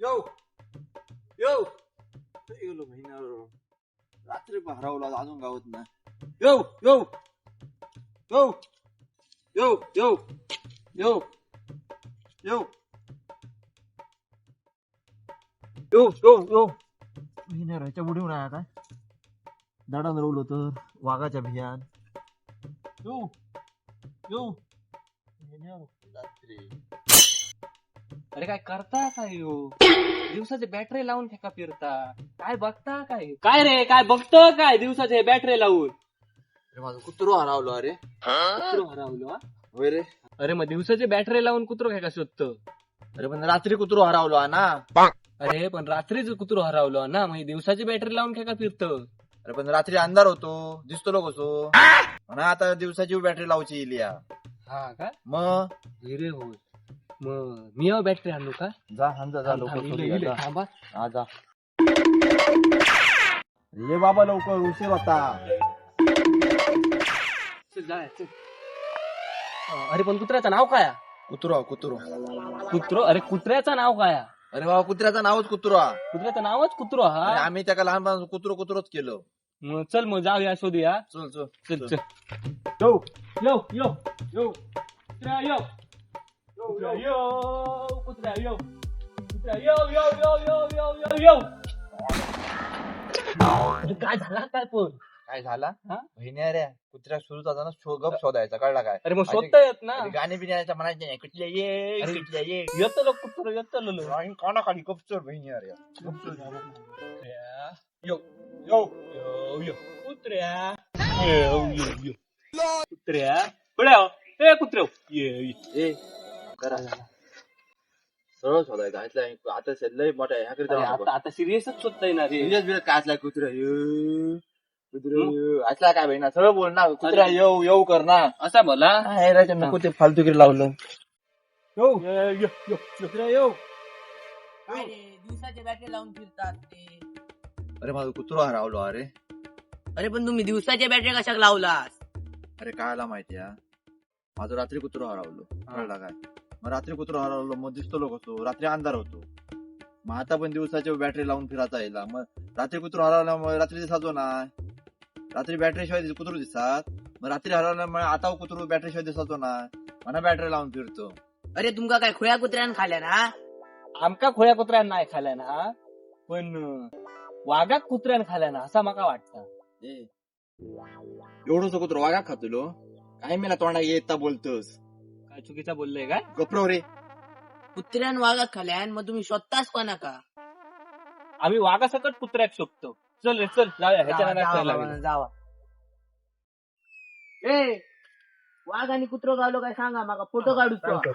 यो यो. गेलो महिना रात्री हरवला अजून गावत ना. यो यो. यो यो यो यो यो. यो यो यो. महिना राहायच्या रवलो तर वाघाच्या भियान यो यो. रात्री. अरे काय करता काय हो? दिवसाचे बॅटरी लावून फेका फिरता. काय बघता काय? काय रे काय बघतो काय दिवसाचे बॅटरी लावून? अरे माझं कुत्रो हरवलो अरे. कुत्रो हरवलो हा? होय रे. अरे मग दिवसाचे बॅटरी लावून कुत्रो काय का शोधतो अरे पण रात्री कुत्रो हरवलो हा ना? अरे पण रात्रीच कुत्रो हरवलो ना? मग दिवसाची बॅटरी लावून काय का फिरतो. अरे पण रात्री अंधार होतो दिसतो लोक म्हणा आता दिवसाची बॅटरी लावची इली हा. हा का? मग? हिरे हो मग मी बॅटरी आणू का जा हांजा जा थांब, लवकर थांब, इले, जा. थांबा. हा, जा ये बाबा लवकर उशीर होता चल, चल. अरे पण कुत्र्याचं नाव काय? कुत्रो कुत्रो कुत्रो अरे कुत्र्याचं नाव काय? अरे बाबा कुत्र्याचं नावच कुत्रो हा. कुत्र्याचं नावच कुत्रो अरे हा आम्ही त्याला लहानपणापासून कुत्रो कुत्रोच केलं मग चल मग जाऊया शोधूया चल चल चल चल. चल यो यो यो यो कुत्र्या यो कुत्र्या अरे काय झाला? काय पण काय झाला हा? रे. कुत्र्या सुरू जाताना शो गप शोधायचा कळला काय? अरे मग शोधता येत ना. अरे गाणे बिण्याच्या म्हणायचे नाही. कुठल्या ये अरे. कुठल्या ये. येतो कुत्र येतो आणि कानाखाली गपचर बहिणी अरे कुत्र्या. कुत्र्या. यो यो यो. कुत्र्या. हो. ए कुत्र्या. ये ये. ए करा. सरळ शोधायचा. आता लय मोठा आहे. आता आता सिरियसच शोधता येणार रे. सिरियस बिरियस काय असला कुत्रा यो कुत्रा असला काय बहिणा सरळ बोल ना. कुत्रा येऊ येऊ कर ना. असा बोला. काय रे नको ते लावलं? यो यो यो कुत्रा येऊ. दिवसाचे बॅटरी लावून फिरतात ते. अरे माझं कुत्रो हरवलो अरे. अरे पण तुम्ही दिवसाचे बॅटरी कशाक लावलास? अरे कायला माहिती हा माझं रात्री कुत्रो हरवलो. कळला काय? मग रात्री कुत्रो हरवलो मग दिसतो लोक असतो रात्री अंधार होतो. मग आता पण दिवसाची बॅटरी लावून फिरायचा येईल मग रात्री कुत्रो हरवल्यामुळे रात्री दिसाचो ना. रात्री बॅटरी शिवाय कुत्रो दिसतात? मग रात्री हरवल्यामुळे आता कुत्रो बॅटरी शिवाय दिसाचो ना. म्हणा बॅटरी लावून फिरतो. अरे तुमका काय खोया कुत्र्यान खाल्या ना? आमका खोया कुत्र्यान नाही खाल्या ना. पण वाघाक कुत्र्यान खाल्या ना असा माका वाटतं. एवढंच कुत्रो वागा खातलो? काय मला तोंडा येता बोलतोस? चुकीचा बोललोय काय? गप्रो रे. कुत्र्यान वागा खाल्यान मग तुम्ही स्वतःच कोणा का? आम्ही वाघासकट कुत्र्याक शोधतो चल रे चल जाऊया ह्याच्या नादात जावा ए वाघ आणि कुत्रो गावलो काय सांगा माका फोटो काढू चल, नादात.